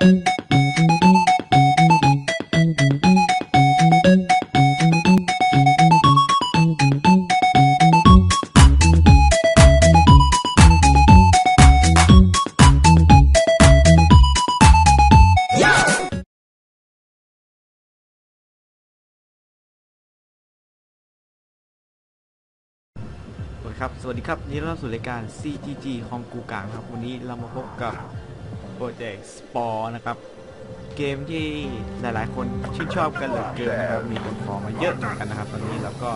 สวัสดีครับ สวัสดีครับยินดีต้อนรับสู่รายการ CGG คอมกูกลางครับ วันนี้เรามาพบกับ โปรเจกต์ Spore นะครับ เกมที่หลายๆ คนชื่นชอบกันเหลือเกินนะครับ มีคนขอมาเยอะเหมือนกันนะครับ ตอนนี้เราก็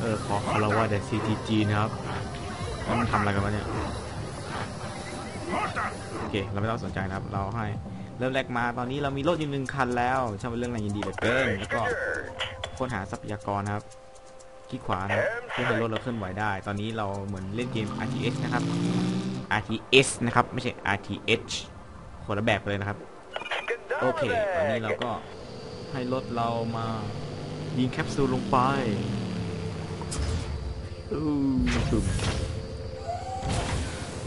เออขอคารวะแต่ CGG นะครับแล้วมันทำอะไรกันวะเนี่ย โอเค เราไม่ต้องสนใจนะครับ เราให้เริ่มแรกมาตอนนี้เรามีรถอยู่หนึ่งคันแล้วช่างเป็นเรื่องน่ายินดีเหลือเกินแล้วก็ค้นหาทรัพยากรนะครับที่ขวานะครับเพื่อให้รถเราเคลื่อนไหวได้ ตอนนี้เราเหมือนเล่นเกม RTS นะครับ RTS นะครับ ไม่ใช่ RTH คนละแบบกันเลยนะครับ โอเค ตอนนี้เราก็ให้รถเรามายิงแคปซูลลงไปอู้ตึม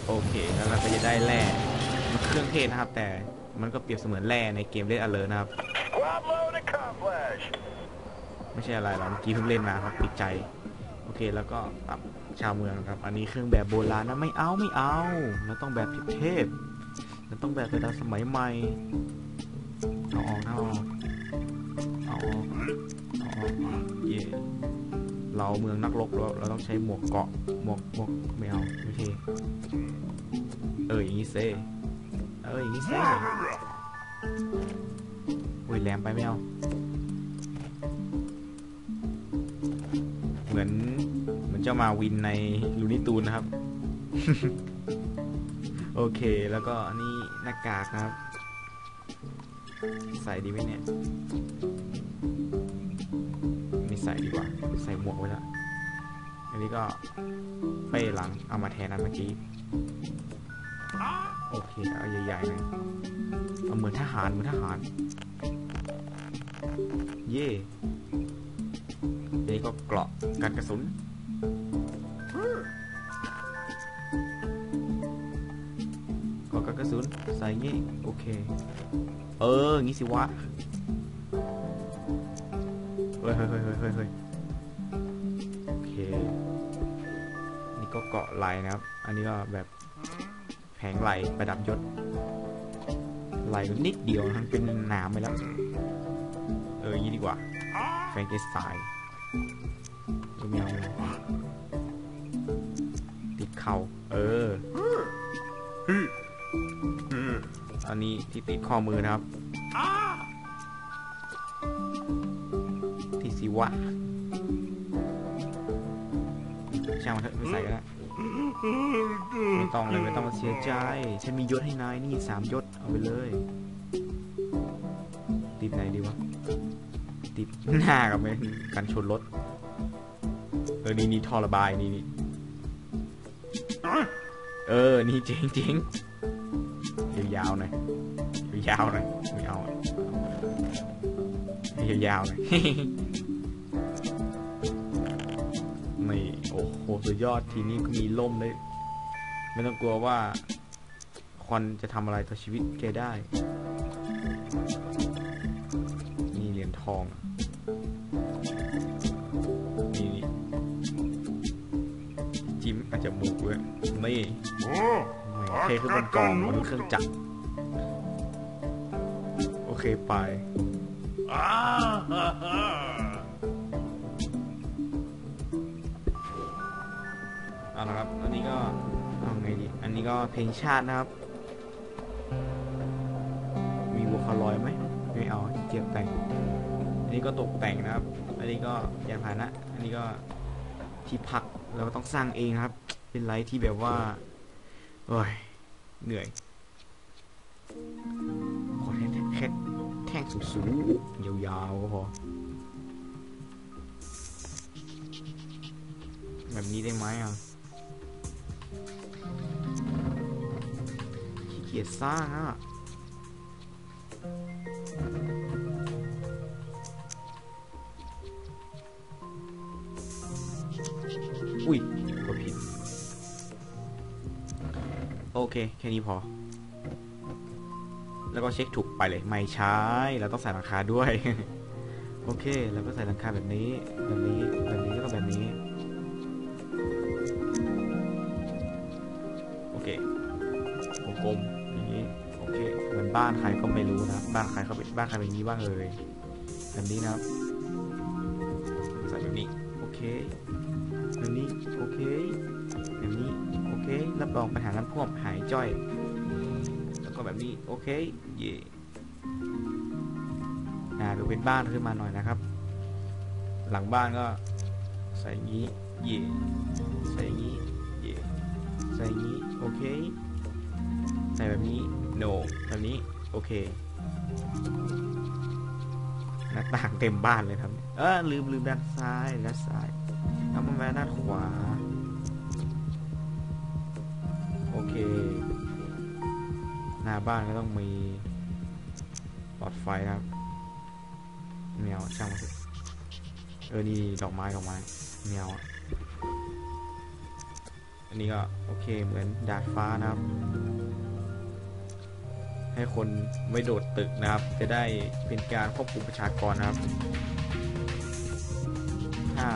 โอเค แล้วเราก็จะได้แร่มันเครื่องเทศนะครับ แต่มันก็เปรียบเสมือนแร่ในเกมเล่นอเลอร์นะครับ Squad load accomplished. ไม่ใช่อะไรหรอกเมื่อกี้เพิ่งเล่นมาครับติดใจ โอเค แล้วก็ปรับชาวเมืองครับ อันนี้เครื่องแบบโบราณนะไม่เอาไม่เอา เราต้องแบบเทพ ๆเราต้องแบบไปตามสมัยใหม่ เอาออกนะเอาออกเอาออกเอาออกเย่เราเมืองนักรบเราเราต้องใช้หมวกเกาะ หมวกหมวกไม่เอาไม่เท่เอออย่างนี้เซ่เอออย่างนี้เซ่อุ้ยแหลมไปไม่เอาเหมือนเหมือนเจ้ามาวินในลูนิตูนนะครับ โอเคแล้วก็อันนี่ หน้ากากนะครับ ใส่ดีไหมเนี่ยไม่ใส่ดีกว่า ใส่หมวกไว้แล้ว อันนี้ก็เป้หลังเอามาแทนอันเมื่อกี้ โอเค เอาใหญ่ๆหน่อยเอาเหมือนทหารเหมือนทหาร เย่นี่ก็เกราะกันกระสุน กราะกันกระสุนใส่งี้โอเค เอองี้สิวะเฮ้ยเฮ้ยเฮ้ยเฮ้ยเฮ้ยโอเค นี่ก็เกาะไหลนะครับ อันนี้ก็แบบแผงไหลประดับยศไหลนิดเดียวทั้งเป็นหนามไปแล้ว เออยี่ดีกว่าแฟงเกสไตน์ดูแมวติดเข่าเออ อนนี้ที่ติดข้อมือนะครับ ที่สิวะช่างมันเถอะไม่ใส่ก็ได้ไม่ต้องเลยไม่ต้องมาเสียใจ ฉันมียศให้นายนี่สามยศเอาไปเลย ติดไหนดีวะ ติดหน้ากับเป็นกันชนรถเออนี่นี่ท่อระบายนี่นี่เออ นี่เจ๋งเจ๋ง ยาวๆหน่อยยาวๆหน่อยไม่เอาอะยาวๆหน่อยนี่โอ้โหสุดยอดทีนี้ก็มีล่มเลยไม่ต้องกลัวว่าควันจะทำอะไรต่อชีวิตแกได้ นี่เหรียญทองอะนี่นี่จิ้มอาจจะมูกด้วยนี่ไม่เทขึ้นบนกองมันเครื่องจักร อเคไปเอาละครับ อันนี้ก็เอาไงดี อันนี้ก็เพลงชาตินะครับ มีวอคาลอยไหม ไม่เอาเกียบแต่ง อันนี้ก็ตกแต่งนะครับ อันนี้ก็ยานพาหนะ อันนี้ก็ที่พักเราก็ต้องสร้างเองครับ เป็นไลฟ์ที่แบบว่า โอ้ย เหนื่อย แท่งสูงๆยาวๆก็พอแบบนี้ได้ไหมอะขี้เกียจสร้างอะอุ้ยกดผิดโอเค แค่นี้พอ แล้วก็เช็คถูกไปเลยไม่ใช่เราต้องใส่หลังคาด้วย โอเคแล้วก็ใส่หลังคาแบบนี้แบบนี้แบบนี้แล้วก็แบบนี้ โอเควงกลมอย่างนี้โอเคเหมือนบ้านใครก็ไม่รู้นะบ้านใครเขาเป็นบ้านใครเป็นนี้บ้างเอ่ยแบบนี้นะครับใส่แบบนี้โอเคแบบนี้โอเคแบบนี้โอเครับรองปัญหาน้ำท่วมหายจ้อย แบบนี้โอเคเย่อ่าดูเป็นบ้านขึ้นมาหน่อยนะครับ หลังบ้านก็ใส่อย่างนี้เย่ใส่อย่างนี้เย่ใส่ย่างนี้โอเคใส่แบบนี้ no แบบนี้โอเคหน้าต่างเต็มบ้านเลยครับ เออลืมลืมด้านซ้ายด้านซ้ายแล้วมาแวะด้านขวาโอเค หน้าบ้านก็ต้องมีหลอดไฟครับแมวช่างมันเออนี่ดอกไม้ดอกไม้แมวอะอันนี้ก็โอเคเหมือนดาดฟ้านะครับ ให้คนไม่โดดตึกนะครับ จะได้เป็นการควบคุมประชากรนะครับ ถ้า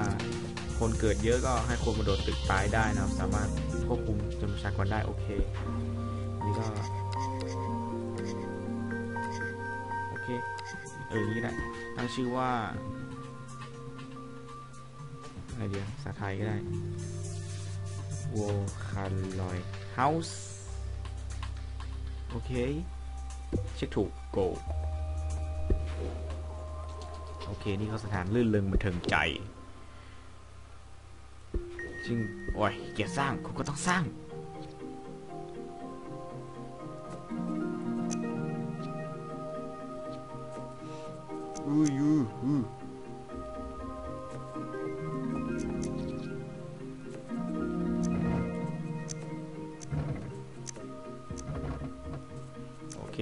คนเกิดเยอะก็ให้คนมาโดดตึกตายได้นะครับ สามารถควบคุมจำนวนประชากรได้โอเค นี่ก็ เออนี่แหละตั้งชื่อว่าอะไรเดียวภาษาไทยก็ได้ w o c a l o y House โอเค เช็คถูก go โอเค นี่ก็สถานลื่นเริงบันเทิงใจจึงโอ้ยเกียรสร้างคุณก็ต้องสร้าง อุ้ยอุ้ยอุ้ยโอเค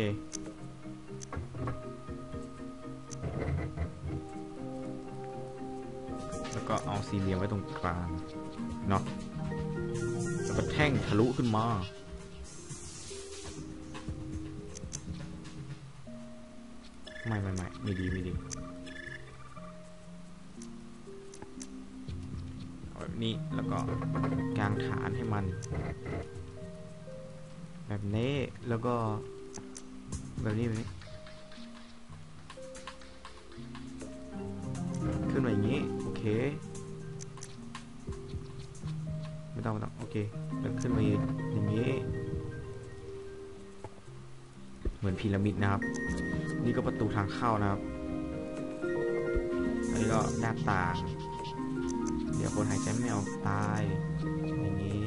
แล้วก็เอาสี่เหลี่ยมไว้ตรงกลางเนาะแล้วก็แท่งทะลุขึ้นมา ไม่ไม่ไม่ไม่ดีไม่ดีแบบนี้แล้วก็กางฐานให้มัน แบบนี้แล้วก็แบบนี้แบบนี้ขึ้นมาอย่างนี้โอเคไม่ต้องไม่ต้องโอเคแล้วขึ้นมาอย่างนี้ เหมือนพีระมิดนะครับ นี่ก็ประตูทางเข้านะครับ อันนี้ก็หน้าต่าง เดี๋ยวคนหายใจไม่ออกตาย อย่างนี้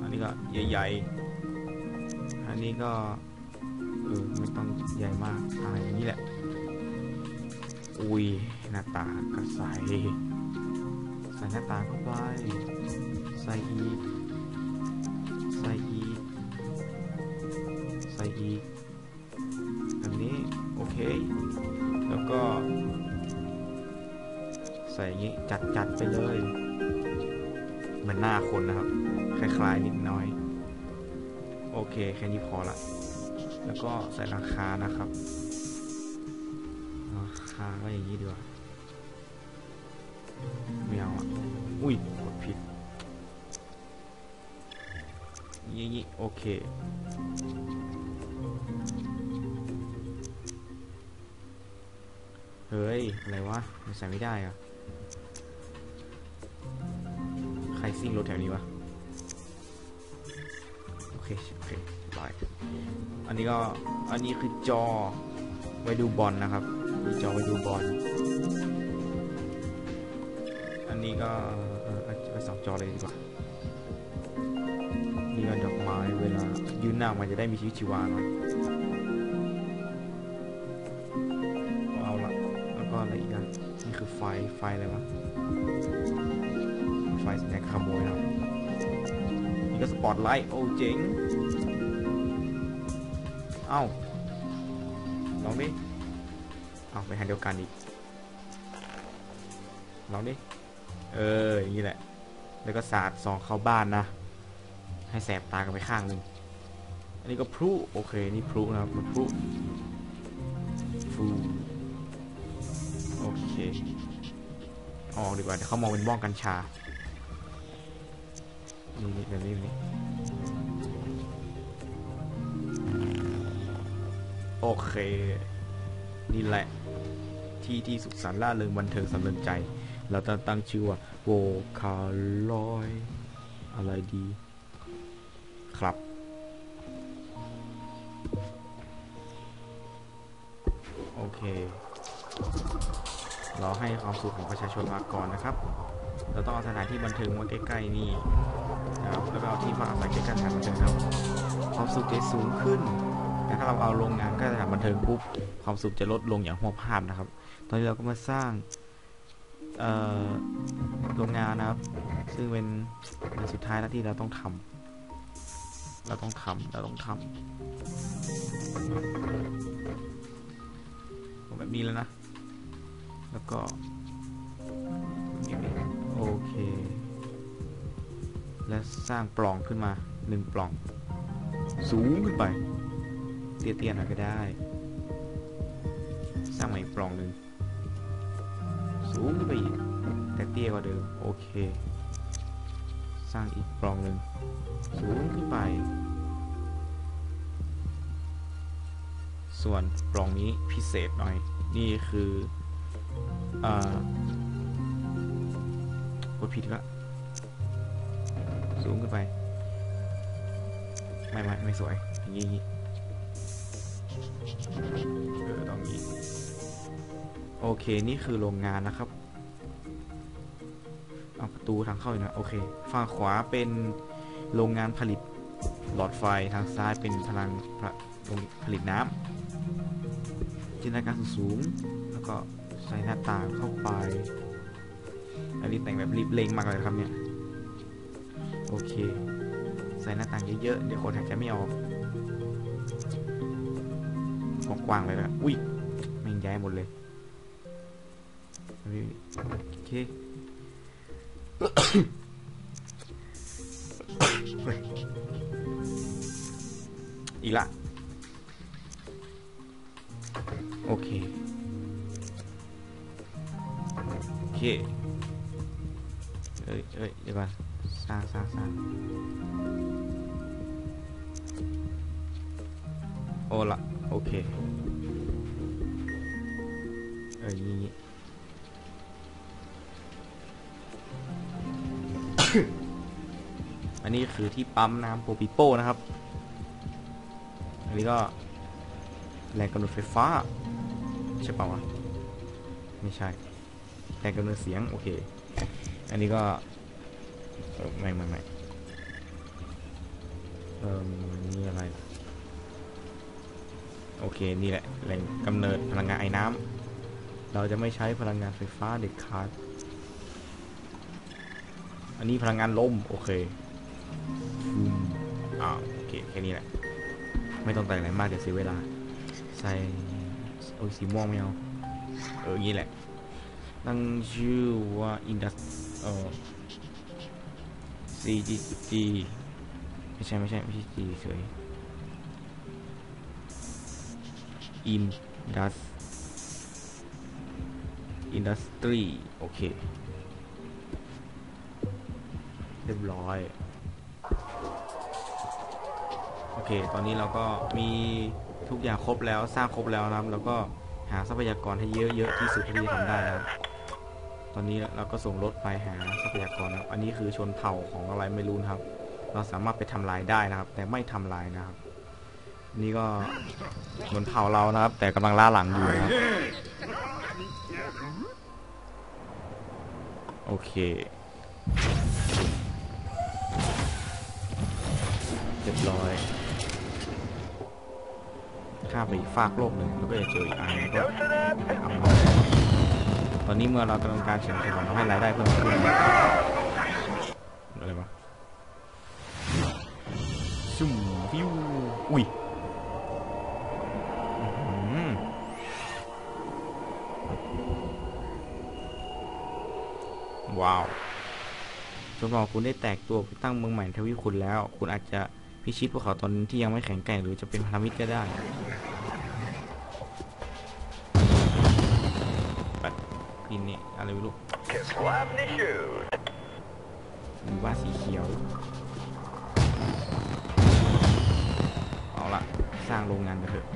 อันนี้ก็ใหญ่ๆ อันนี้ก็เออไม่ต้องใหญ่มากอ่าอย่างนี้แหละ อุ้ยหน้าต่างก็ใส่ใส่หน้าต่างเข้าไป ใส่อีก ใส่อีก ใส่อีก เค แล้วก็ ใส่อย่างนี้จัดจัดไปเลยเหมือนหน้าคนนะครับ คล้ายๆนิดน้อย โอเค แค่นี้พอละ แล้วก็ใส่ราคานะครับ ราคาก็อย่างนี้ดีกว่าไม่เอาอะ อุ้ยกดผิดอย่างนี้โอเค ฮ้ย อะไรวะมันใส่ไม่ได้อะใครซิ่งรถแถวนี้วะ โอเค โอเคบายอันนี้ก็ อันนี้คือจอไว้ดูบอลนะครับมีจอไว้ดูบอล อันนี้ก็เออเอาไปสองจอเลยดีกว่านี่ก็ดอกไม้เวลายืนหน้ามันจะได้มีชีวิตชีวาหน่อย ก็อะไรอีกอะนี่คือไฟไฟอะไรวะไฟแสดงขโมยครับนี่ก็สปอตไลท์โอ้เจ๋งเอ้าลองดิเอาไปทางเดียวกันอีกลองดิเอออย่างนี้แหละ แล้วก็สาดซองเข้าบ้านนะ ให้แสบตากันไปข้างหนึ่งอันนี้ก็พลุโอเคนี่พลุนะครับมันพลุฟู อออกดีกว่าเดี๋ยวเขามองเป็นบ้องกัญชา นี่นี่แบบนี้แบบนี้โอเค นี่แหละ ที่ที่สุขสันต์ล่าเริงบันเทิงสำเริงใจ เราจะตั้งชื่อว่าโวคาลอยอะไรดี ครับโอเค เราให้ความสุขของประชาชนมาก่อนนะครับ เราต้องเอาสถานที่บันเทิงมาใกล้ๆนี่นะครับแล้วก็เอาที่พักอาศัยใกล้ๆสถานบันเทิงครับความสุขจะสูงขึ้นแต่ถ้าเราเอาโรงงานใกล้สถานบันเทิงปุ๊บความสุขจะลดลงอย่างหัวภาพนะครับ ตอนนี้เราก็มาสร้างโรงงานนะครับ ซึ่งเป็นอันสุดท้ายแล้วที่เราต้องทำเราต้องทำเราต้องทำแบบนี้แล้วนะ แล้วก็โอเค และสร้างปล่องขึ้นมาหนึ่งปล่อง สูงขึ้นไป เตี้ยๆหน่อยก็ได้ สร้างใหม่อีกปล่องหนึ่งสูงขึ้นไปอีกแต่เตี้ยกว่าเดิมโอเค สร้างอีกปล่องหนึ่งสูงขึ้นไป ส่วนปล่องนี้พิเศษหน่อย นี่คือ อ่ากดผิดละสูงขึ้นไป ไม่ไม่ไม่สวย อย่างนี้อย่างนี้เออต้องงนี้ โอเค นี่คือโรงงานนะครับ เอาประตูทางเข้าอีกนะ โอเค ฝั่งขวาเป็นโรงงานผลิตหลอดไฟ ทางซ้ายเป็นพลังผลโรงผลิตน้ำจินตนาการสูง แล้วก็ ใส่หน้าต่างเข้าไป อันนี้แต่งแบบรีบเร่งมากเลยครับเนี่ย โอเค ใส่หน้าต่างเยอะๆ เดี๋ยวคนหายใจไม่ออก กว้างๆเลยนะอุ้ยม่งย้ายหมดเลย โอเคอีกละ โอเค เคเอ้ยเอ้ยเดี๋ยวก่อนสร้างสร้างสร้างโอ้ละโอเค เอออย่างงี้ อันนี้คือที่ปั๊มน้ำโปปิโป้นะครับ อันนี้ก็แรงกำเนิดไฟฟ้า ใช่เปล่าวะ ไม่ใช่ แรงกำเนิดเสียงโอเค อันนี้ก็เออไม่ไม่ไม่เออนี่อะไร โอเค นี่แหละแหล่งกำเนิดพลังงานไอ้น้ำเราจะไม่ใช้พลังงานไฟฟ้าเด็ดขาด อันนี้พลังงานลม โอเคอ่าโอเค แค่นี้แหละ ไม่ต้องแต่งอะไรมากเดี๋ยวเสียเวลา ใส่ โอ้ยสีม่วงไม่เอา เออ อย่างนี้แหละ ตั้งชื่อว่า Indus เอ่อ CGG ไม่ใช่ไม่ใช่ไม่ใช่ G เฉย Indus Industry โอเค เรียบร้อย โอเค ตอนนี้เราก็มีทุกอย่างครบแล้วสร้างครบแล้วนะครับ แล้วก็หาทรัพยากรให้เยอะๆที่สุดที่จะทำได้นะครับ ตอนนี้เราก็ส่งรถไปหาทรัพยากรนะครับ อันนี้คือชนเผ่าของอะไรไม่รู้นะครับ เราสามารถไปทำลายได้นะครับ แต่ไม่ทำลายนะครับ นี่ก็ชนเผ่าเรานะครับ แต่กำลังล่าหลังอยู่นะครับโอเคเรียบร้อยข้าไปอีกฟากโลกหนึ่งแล้วก็จะเจออีกอันก็เอามา ตอนนี้เมื่อเรากำลังการแข่งขันเราให้รายได้เพิ่มขึ้นอะไรวะชุ่มฟิวอุ้ยว้าวจนกว่าคุณได้แตกตัวไปตั้งเมืองใหม่ทวีคุณแล้ว คุณอาจจะพิชิตภูเขาตอนที่ยังไม่แข็งแกร่งหรือจะเป็นพันธมิตรก็ได้ อะไรไม่รู้ Slapny shoot. หมู่บ้านสีเขียว เอาละสร้างโรงงานกันเถอะ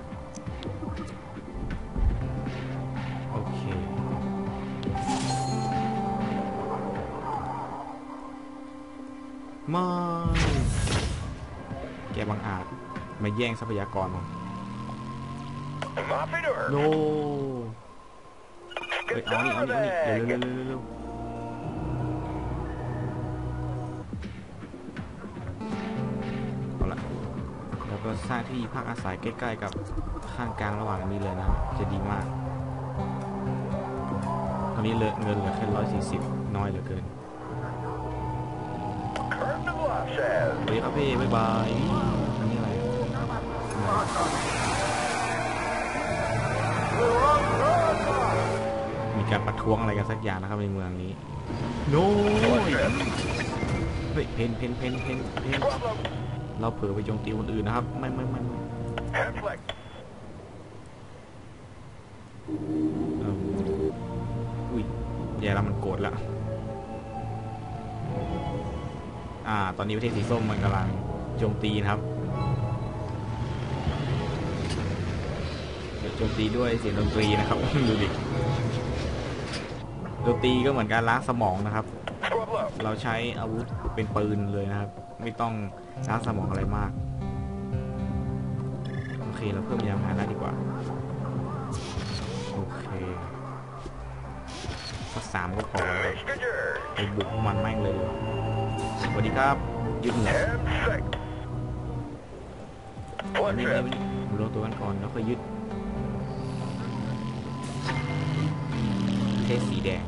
โอเค ไม่แกบังอาจมาแย่งทรัพยากรเรา Moppy to โน her. เฮ้ยเอานี่เอานี่เอานี่เร็วเร็วเร็วเร็วเร็วเอาละแล้วก็สร้างที่พักอาศัยใกล้ๆกับข้างกลางระหว่างนี้เลยนะครับจะดีมากตอนนี้เหลือเงินเหลือแค่ร้อยสี่สิบน้อยเหลือเกินสวัสดีครับพี่บ๊ายบายอันนี้อะไร มีการประท้วงอะไรกันสักอย่างนะครับในเมืองนี้โน้ยเฮ้ยเพนเพนเพนเพนเพน Squablo. เราเผลอไปโจมตีคนอื่นนะครับ ไม่ไม่ไม่ไม่ Head flick. เอิ่มอุ้ยแย่แล้วมันโกรธแล้วอ่า ตอนนี้ประเทศสีส้มมันกำลังโจมตีนะครับโจมตีด้วยเสียงดนตรีนะครับดูดิ ดนตรีก็เหมือนการล้างสมองนะครับ Squablo. เราใช้อาวุธเป็นปืนเลยนะครับ ไม่ต้องล้างสมองอะไรมาก โอเค เราเพิ่มยามพาหนะดีกว่า โอเคสักสามก็พอแล้ว Mr. George. ไปบุกพวกมันแม่งเลย สวัสดีครับยึดเหรอ Head sick. วัน One นี้ trip. วันนี้ผมรวมตัวกันก่อนแล้วค่อยยึด เทสสีแดง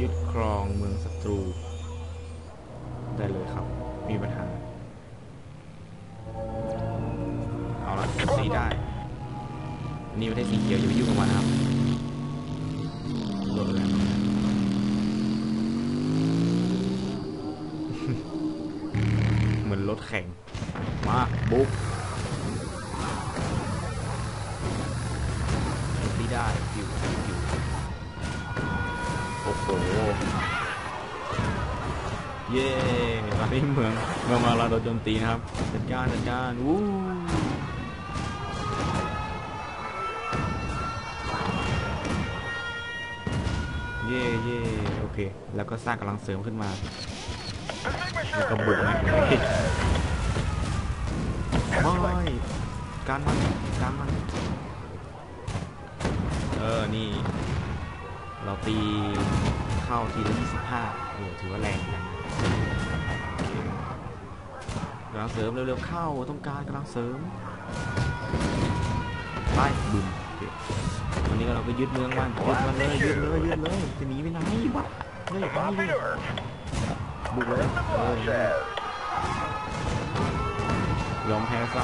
ยึดครองเมืองศัตรู ได้เลยครับ มีปัญหา เอาละสีได้นนี้ประเทศสีเขียวอย่าไปยุ่งกับมันนะครับโดแล้วเหมือนรถแข่ง มา บุก เย้ตอนนี้เมืองเมืองมาเราโดนโจมตีนะครับจัดการจัดการวู้เย่เย่โอเค แล้วก็สร้างกำลังเสริมขึ้นมา แล้วก็บุกนะไม่การมันการมัน เออ นี่ เราตี เข้าทีละ25โอ้ถือว่าแรงจังโอเคกำลังเสริมเร็วๆเข้าต้องการกำลังเสริมไปบึมวันนี้เราก็ยึดเมืองมันยึดมันเลยยึดเลยยึดเลยจะหนีไปไหนวะเฮ้ยไปเลยบุกเลยเออยอมแพ้ซะ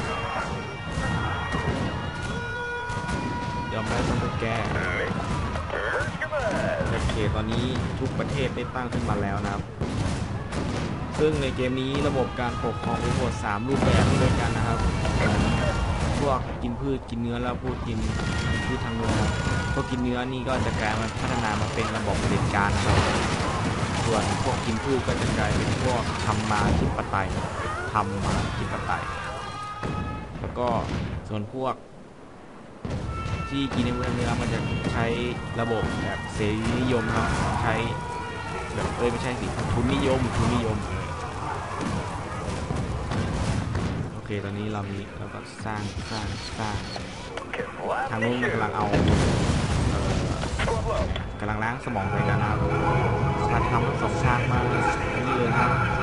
ยอมแพ้ซะพวกแก โอเคตอนนี้ทุกประเทศได้ตั้งขึ้นมาแล้วนะครับ ซึ่งในเกมนี้ระบบการปกครองมีทั้งหมด3รูปแบบด้วยกันนะครับ พวกกินพืชกินเนื้อแล้วพวกกินพืชทางเนื้อครับพวกกินเนื้อนี่ก็จะกลายมาพัฒนามาเป็นระบบเผด็จการนะครับส่วนพวกกินพืชก็จะกลายเป็นพวกธรรมาธิปไตยธรรมาธิปไตย แล้วก็ส่วนพวก ที่กินในเมืองนื้อมันจะใช้ระบบแบบเสรีนิยมเนาะใช้แบบเอ้ยไม่ใช่สิทุนนิยมทุนนิยมโอเคตอนนี้เรามีเราก็สร้างสร้างสร้างทางนู้นมันกำลังเอาเออกำลังล้างสมองไปกันนะครับถ้าทำสองทางมาอันนี้เยนะครับ